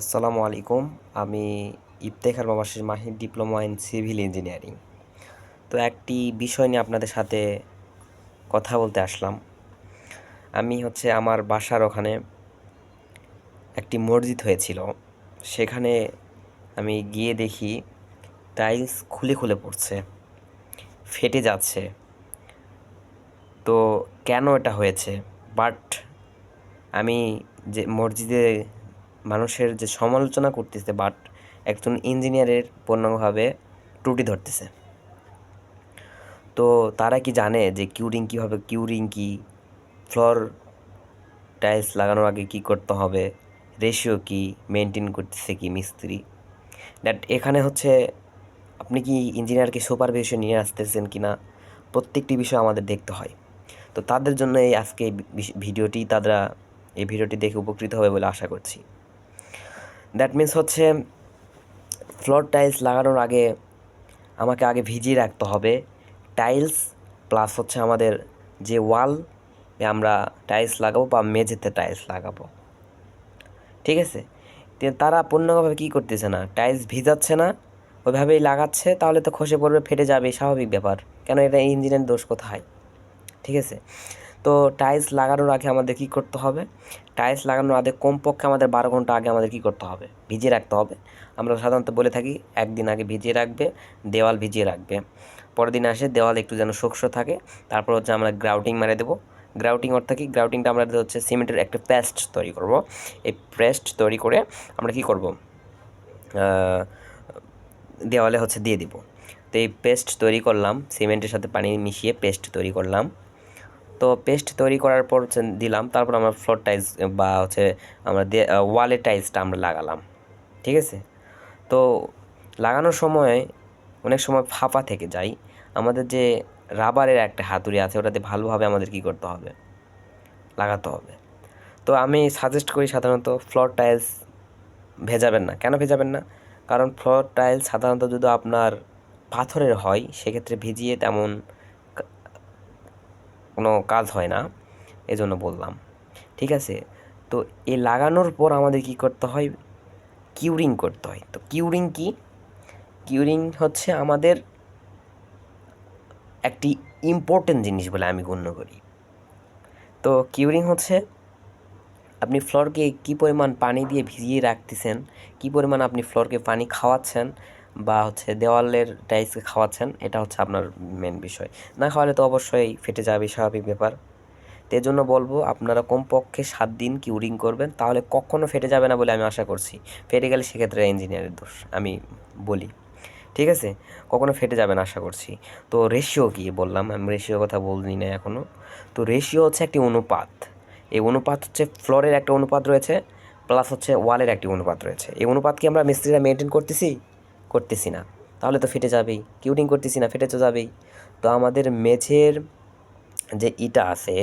আসসালামু আলাইকুম। আমি Iftekhar বাবাসির Mahir diploma in civil engineering. তো একটি বিষয় নিয়ে আপনাদের সাথে কথা বলতে আসলাম। আমি হচ্ছে আমার বাসার ওখানে একটি মসজিদ হয়েছিল। সেখানে আমি গিয়ে দেখি টাইলস খুলে খুলে পড়ছে, ফেটে যাচ্ছে। তো কেন এটা হয়েছে? বাট আমি যে মসজিদে মানুষের যে সমালোচনা করতেছে বাট একজন ইঞ্জিনিয়ারের পূর্ণাঙ্গভাবে ত্রুটি ধরতেছে। তো তারা কি জানে যে কিউরিং কীভাবে কিউরিং কি? ফ্লোর টাইলস লাগানোর আগে কি করতে হবে? রেশিও কি? মেনটেন করতেছে কি মিস্ত্রি? দ্যাট এখানে হচ্ছে আপনি কি ইঞ্জিনিয়ারকে সুপারভিশন নিয়ে আসতেছেন কি না প্রত্যেকটি বিষয় আমাদের দেখতে হয়। তো তাদের জন্য এই আজকে ভিডিওটি, তারা এই ভিডিওটি দেখে উপকৃত হবে বলে আশা করছি। দ্যাট মিন্স হচ্ছে ফ্লোর টাইলস লাগানোর আগে আমাকে আগে ভিজিয়ে রাখতে হবে। টাইলস প্লাস হচ্ছে আমাদের যে ওয়াল আমরা টাইলস লাগাবো বা মেঝেতে টাইলস লাগাবো। ঠিক আছে? তারা পূর্ণভাবে কী করতেছে না? টাইলস ভিজাচ্ছে না, ওইভাবেই লাগাচ্ছে, তাহলে তো খসে পড়বে, ফেটে যাবে, স্বাভাবিক ব্যাপার। কেন এটা ইঞ্জিনের দোষ কোথায়? ঠিক আছে? তো টাইলস লাগানোর আগে আমাদের কী করতে হবে? টাইলস লাগানোর আগে কমপক্ষে আমাদের বারো ঘণ্টা আগে আমাদের কী করতে হবে? ভিজিয়ে রাখতে হবে। আমরা সাধারণত বলে থাকি, একদিন আগে ভিজিয়ে রাখবে, দেওয়াল ভিজিয়ে রাখবে। পরের দিন আসে, দেওয়াল একটু যেন শুষ্ক থাকে। তারপর হচ্ছে আমরা গ্রাউটিং মেরে দেবো। গ্রাউটিং অর্থাৎ কি? গ্রাউটিংটা আমরা হচ্ছে সিমেন্টের একটা পেস্ট তৈরি করব। এই পেস্ট তৈরি করে আমরা কী করব? দেওয়ালে হচ্ছে দিয়ে দিব। তো এই পেস্ট তৈরি করলাম, সিমেন্টের সাথে পানি মিশিয়ে পেস্ট তৈরি করলাম। তো পেস্ট তৈরি করার পর দিলাম, তারপর আমরা ফ্লোর টাইলস বা হচ্ছে আমরা ওয়ালের টাইলসটা আমরা লাগালাম, ঠিক আছে? তো লাগানোর সময় অনেক সময় ফাঁপা থেকে যায়। আমাদের যে রাবারের একটা হাতুড়ি আছে, ওটাতে ভালোভাবে আমাদের কী করতে হবে? লাগাতে হবে। তো আমি সাজেস্ট করি সাধারণত ফ্লোর টাইলস ভেজাবেন না। কেন ভেজাবেন না? কারণ ফ্লোর টাইলস সাধারণত যদি আপনার পাথরের হয়, সেক্ষেত্রে ভিজিয়ে তেমন কোনো কাজ হয় না, এজন্য বললাম। ঠিক আছে? তো এ লাগানোর পর আমাদের কি করতে হয়? কিউরিং করতে হয়। তো কিউরিং কি? কিউরিং হচ্ছে আমাদের একটি ইম্পর্টেন্ট জিনিস বলে আমি গণ্য করি। তো কিউরিং হচ্ছে আপনি ফ্লোরকে কী পরিমাণ পানি দিয়ে ভিজিয়ে রাখতেছেন, কী পরিমাণ আপনি ফ্লোরকে পানি খাওয়াচ্ছেন বা হচ্ছে দেওয়ালের টাইলসকে খাওয়াচ্ছেন, এটা হচ্ছে আপনার মেন বিষয়। না খাওয়ালে তো অবশ্যই ফেটে যাবে, স্বাভাবিক ব্যাপার। তো জন্য বলব, আপনারা কমপক্ষে সাত দিন কিউরিং করবেন, তাহলে কখনো ফেটে যাবে না বলে আমি আশা করছি। ফেটে গেলে সেক্ষেত্রে ইঞ্জিনিয়ারের দোষ, আমি বলি। ঠিক আছে? কখনো ফেটে যাবে না আশা করছি। তো রেশিও কি বললাম, আমি রেশিও কথা বলিনি না এখনও তো রেশিও হচ্ছে একটি অনুপাত। এই অনুপাত হচ্ছে ফ্লোরের একটা অনুপাত রয়েছে প্লাস হচ্ছে ওয়ালের একটি অনুপাত রয়েছে। এই অনুপাত কি আমরা মিস্ত্রিরা মেনটেন করতেছি? করতেছি না। তাহলে তো ফেটে যাবেই। কিউটিং করতেছি না, ফেটে তো যাবেই। তো আমাদের মেঝের যে ইটা আছে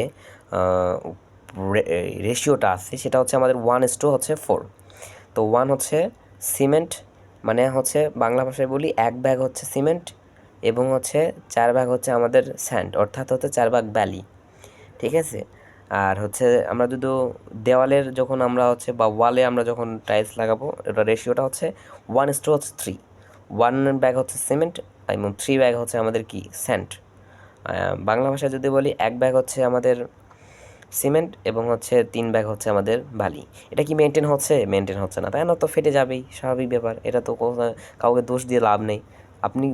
রেশিওটা আছে, সেটা হচ্ছে আমাদের ওয়ান ইস টু হচ্ছে ফোর তো ওয়ান হচ্ছে সিমেন্ট মানে হচ্ছে বাংলা ভাষায় বলি এক ব্যাগ হচ্ছে সিমেন্ট এবং হচ্ছে চার ব্যাগ হচ্ছে আমাদের স্যান্ড অর্থাৎ হচ্ছে চার ব্যাগ ব্যালি ঠিক আছে? আর হচ্ছে আমরা যদি দেওয়ালের যখন আমরা হচ্ছে বা ওয়ালে আমরা যখন টাইলস লাগাবো এটা রেশিওটা হচ্ছে ওয়ান ইস টু হচ্ছে থ্রি ওয়ান ব্যাগ হচ্ছে সিমেন্ট এবং থ্রি ব্যাগ হচ্ছে আমাদের কি? স্যান্ড বাংলা ভাষায় যদি বলি, এক ব্যাগ হচ্ছে আমাদের সিমেন্ট এবং হচ্ছে তিন ব্যাগ হচ্ছে আমাদের বালি। এটা কি মেনটেন হচ্ছে? মেনটেন হচ্ছে না। তাই না? তো ফেটে যাবেই, স্বাভাবিক ব্যাপার। এটা তো কাউকে দোষ দিয়ে লাভ নেই। আপনি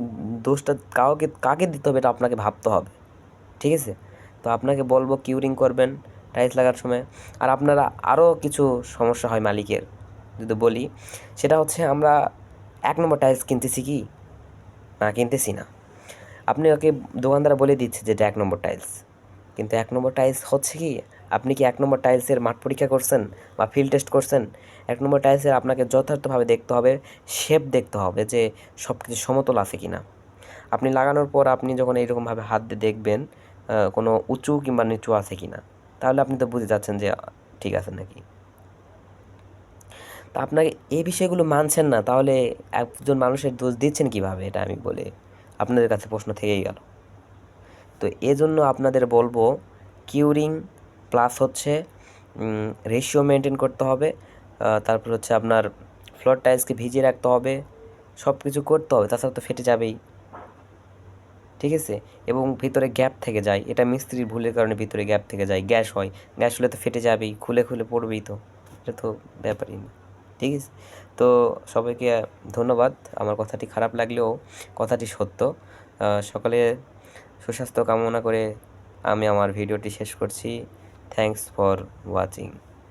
দোষটা কাউকে, কাকে দিতে হবে এটা আপনাকে ভাবতে হবে। ঠিক আছে? তো আপনাকে বলব কিউরিং করবেন টাইলস লাগার সময়। আর আপনারা আরও কিছু সমস্যা হয় মালিকের, যদি বলি, সেটা হচ্ছে আমরা এক নম্বর টাইলস কিনতেছি কি? না, কিনতেছি না। আপনি ওকে দোকানদার বলে দিচ্ছে যে এটা এক নম্বর টাইলস। কিন্তু এক নম্বর টাইলস হচ্ছে কি? আপনি কি এক নম্বর টাইলসের মাঠ পরীক্ষা করছেন বা ফিল্ড টেস্ট করছেন? এক নম্বর টাইলসের আপনাকে যথার্থভাবে দেখতে হবে শেপ দেখতে হবে যে সব কিছু সমতল আছে কি না আপনি লাগানোর পর আপনি যখন এইরকমভাবে হাত দিয়ে দেখবেন কোনো উঁচু কিংবা নিচু আছে কি না তাহলে আপনি তো বুঝে যাচ্ছেন যে ঠিক আছে নাকি। তা আপনাকে এই বিষয়গুলো মানছেন না, তাহলে একজন মানুষের দোষ দিচ্ছেন কীভাবে? এটা আমি বলে আপনাদের কাছে প্রশ্ন থেকেই গেল। তো এজন্য আপনাদের বলব কিউরিং প্লাস হচ্ছে রেশিও মেনটেন করতে হবে তারপর হচ্ছে আপনার ফ্লোর টাইলসকে ভিজিয়ে রাখতে হবে সব কিছু করতে হবে, তাছাড়া তো ফেটে যাবেই। ঠিক আছে? এবং ভিতরে গ্যাপ থেকে যায়, এটা মিস্ত্রির ভুলের কারণে ভিতরে গ্যাপ থেকে যায়, গ্যাস হয়, গ্যাস হলে তো ফেটে যাবেই, খুলে খুলে পড়বেই তো, এটা তো ব্যাপারই না। ঠিক আছে? তো সবাইকে ধন্যবাদ। আমার কথাটি খারাপ লাগলেও কথাটি সত্য। সকালে সুস্বাস্থ্য কামনা করে আমি আমার ভিডিওটি শেষ করছি। Thanks for watching